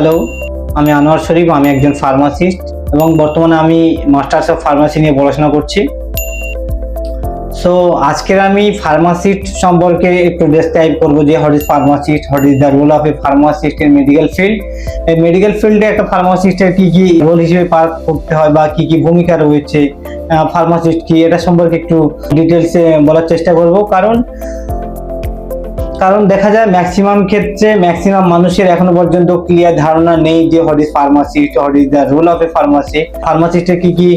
Hello আমি আনোয়ার শরীফ, আমি একজন ফার্মাসিস্ট এবং বর্তমানে আমি মাস্টার্স অফ ফার্মাসি নিয়ে পড়াশোনা করছি। সো আজকের আমি ফার্মাসিস্ট সম্পর্কে একটু ডেসক্রাইব করব যে what is pharmacist what is the role of a pharmacist in medical field এই মেডিকেল ফিল্ডে একটা ফার্মাসিস্টের কি কি রোল হিসেবে পার করতে হয় বা কি কি ভূমিকা রয়েছে? ফার্মাসিস্ট কি? এটা সম্পর্কে একটু ডিটেলসে বলার চেষ্টা করব। কারণ কারণ দেখা যায় ম্যাক্সিমাম ক্ষেত্রে ম্যাক্সিমাম মানুষের এখনও পর্যন্ত ক্লিয়ার ধারণা নেই যে what is pharmacist what is the role of a pharmacy ফার্মাসিস্টের কি কি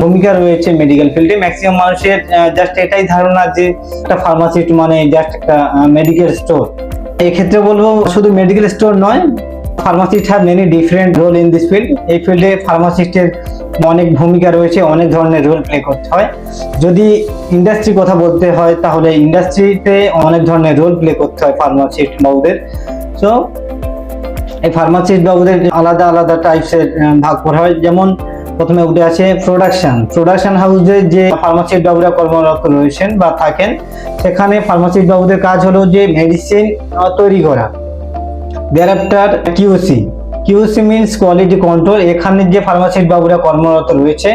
ভূমিকা রয়েছে মেডিকেল ফিল্ডে ম্যাক্সিমাম মানুষের জাস্ট এটাই ধারণা যে একটা ফার্মাসিস্ট মানে জাস্ট একটা মেডিকেল স্টোর এক্ষেত্রে বলব শুধু মেডিকেল স্টোর নয় pharmacist have many different role in this field এই ফিল্ডে ফার্মাসিস্টের অনেক ভূমিকা রয়েছে, অনেক ধরনের রোল প্লে করতে হয়। যদি ইন্ডাস্ট্রি কথা বলতে হয়, তাহলে ইন্ডাস্ট্রিতে অনেক ধরনের রোল প্লে করতে হয় ফার্মাসিস্ট বাবুদের। সো এই ফার্মাসিস্ট বাবুদের আলাদা আলাদা টাইপসের ভাগ করা হয়। যেমন, প্রথমে উঠে আছে প্রোডাকশন প্রোডাকশন হাউসে যে ফার্মাসিস্ট বাবুরা কর্মরত রয়েছেন বা থাকেন, সেখানে ফার্মাসিস্ট বাবুদের কাজ হলো যে মেডিসিন তৈরি করা। Thereafter QC QC means quality control এখানে যে ফার্মাসিস্ট বাবুরা কর্মরত রয়েছে,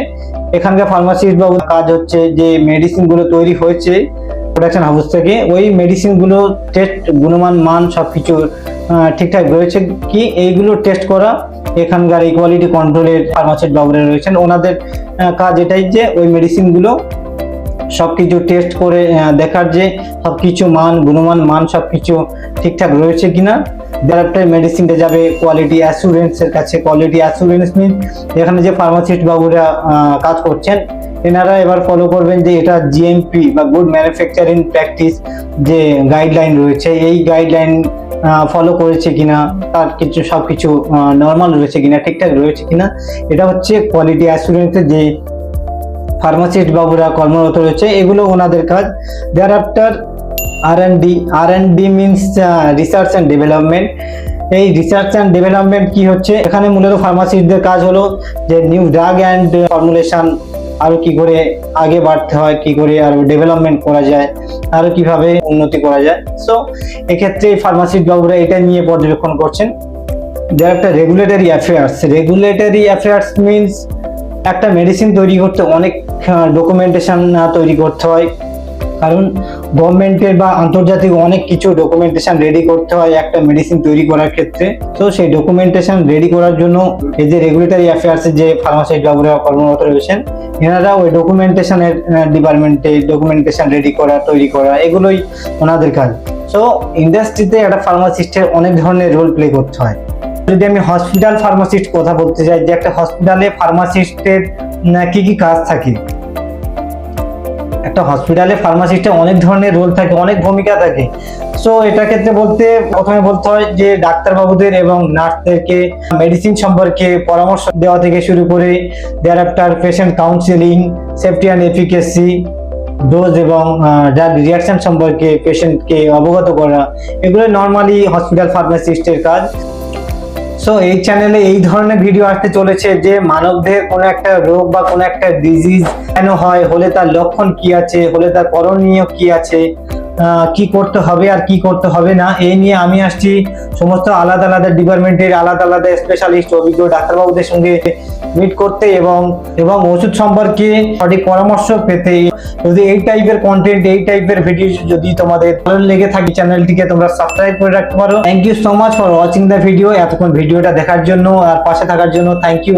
এখানকার ফার্মাসিস্ট বাবুর কাজ হচ্ছে যে মেডিসিনগুলো তৈরি হয়েছে প্রোডাকশন হাউস থেকে, ওই মেডিসিনগুলো টেস্ট গুণমান, মান সব কিছু ঠিকঠাক রয়েছে কি? এইগুলো টেস্ট করা এখানকার এই কোয়ালিটি কন্ট্রোলের ফার্মাসিস্ট বাবুরা রয়েছেন। ওনাদের কাজ এটাই যে ওই মেডিসিনগুলো সবকিছু টেস্ট করে দেখার যে সব কিছু মান, গুণমান, মান সব কিছু ঠিকঠাক রয়েছে কিনা। দেয়ার মেডিসিনটা যাবে কোয়ালিটি অ্যাসুরেন্সের কাছে কোয়ালিটি অ্যাসুরেন্স মিন এখানে যে ফার্মাসিস্ট বাবুরা কাজ করছেন, এনারা এবার ফলো করবেন যে এটা জিএমপি বা গুড ম্যানুফ্যাকচারিং প্র্যাকটিস যে গাইডলাইন রয়েছে, এই গাইডলাইন ফলো করেছে কিনা, তার কিছু সব কিছু নর্মাল রয়েছে কিনা, ঠিকঠাক রয়েছে কিনা, এটা হচ্ছে কোয়ালিটি অ্যাসুরেন্সের যে ফার্মাসিস্ট বাবুরা কর্মরত রয়েছে, এগুলো ওনাদের কাজ। Thereafter R and D R and D means research and development এই রিসার্চ অ্যান্ড ডেভেলপমেন্ট কি হচ্ছে? এখানে মূলত ফার্মাসিস্টদের কাজ হলো যে নিউ ড্রাগ অ্যান্ড ফর্মুলেশন আরও কি করে আগে বাড়তে হয়, কি করে আরও ডেভেলপমেন্ট করা যায় আরও কীভাবে উন্নতি করা যায়। সো এক্ষেত্রে ফার্মাসিস্ট বাবুরা এটা নিয়ে পর্যবেক্ষণ করছেন। যার একটা regulatory affairs regulatory affairs means একটা মেডিসিন তৈরি করতে অনেক ডকুমেন্টেশন তৈরি করতে হয়। কারণ গভর্নমেন্টের বা আন্তর্জাতিক অনেক কিছু ডকুমেন্টেশন রেডি করতে হয়, একটা মেডিসিন তৈরি করার ক্ষেত্রে। তো সেই ডকুমেন্টেশন রেডি করার জন্য এই যে রেগুলেটরি অ্যাফেয়ার্সের যে ফার্মাসিস্ট বাবুরা কর্মরত রয়েছেন, এনারা ওই ডকুমেন্টেশনের ডিপার্টমেন্টে ডকুমেন্টেশন রেডি করা, তৈরি করা, এগুলোই ওনাদের কাজ। সো ইন্ডাস্ট্রিতে একটা ফার্মাসিস্টের অনেক ধরনের রোল প্লে করতে হয়। যদি আমি হসপিটাল ফার্মাসিস্ট কথা বলতে চাই, যে একটা হসপিটালে ফার্মাসিস্টের কি কি কাজ থাকে? একটা হসপিটালে ফার্মাসিস্টে অনেক ধরনের রোল থাকে, অনেক ভূমিকা থাকে। সো এটা ক্ষেত্রে বলতে প্রথমে বলতে হয় যে, ডাক্তারবাবুদের এবং নার্সদেরকে মেডিসিন সম্পর্কে পরামর্শ দেওয়া থেকে শুরু করে thereafter patient counselling safety and efficacy dose এবং ড্রাগ রিয়াকশন সম্পর্কে পেশেন্টকে অবগত করা। এগুলো নর্মালি হসপিটাল ফার্মাসিস্টের কাজ। সো এই চ্যানেলে এই ধরনের ভিডিও আসতে চলেছে যে মানবদের কোনো একটা রোগ বা কোনো একটা ডিজিজ কেন হয়, হলে তার লক্ষণ কি আছে, হলে তার করণীয় কি আছে। কি করতে হবে আর কি করতে হবে না, এই নিয়ে আমি আসছি সমস্ত আলাদা আলাদা ডিপার্টমেন্টের আলাদা আলাদা স্পেশালিস্ট অভিজ্ঞ ডাক্তারবাবুদের সঙ্গে মিট করতে এবং এবং ওষুধ সম্পর্কে সঠিক পরামর্শ পেতে। যদি এই টাইপের কন্টেন্ট এই টাইপের ভিডিও যদি তোমাদের ভালো লেগে থাকে চ্যানেলটিকে তোমরা সাবস্ক্রাইব করে রাখতে পারো। Thank you so much for watching the video এতক্ষণ ভিডিওটা দেখার জন্য আর পাশে থাকার জন্য থ্যাংক ইউ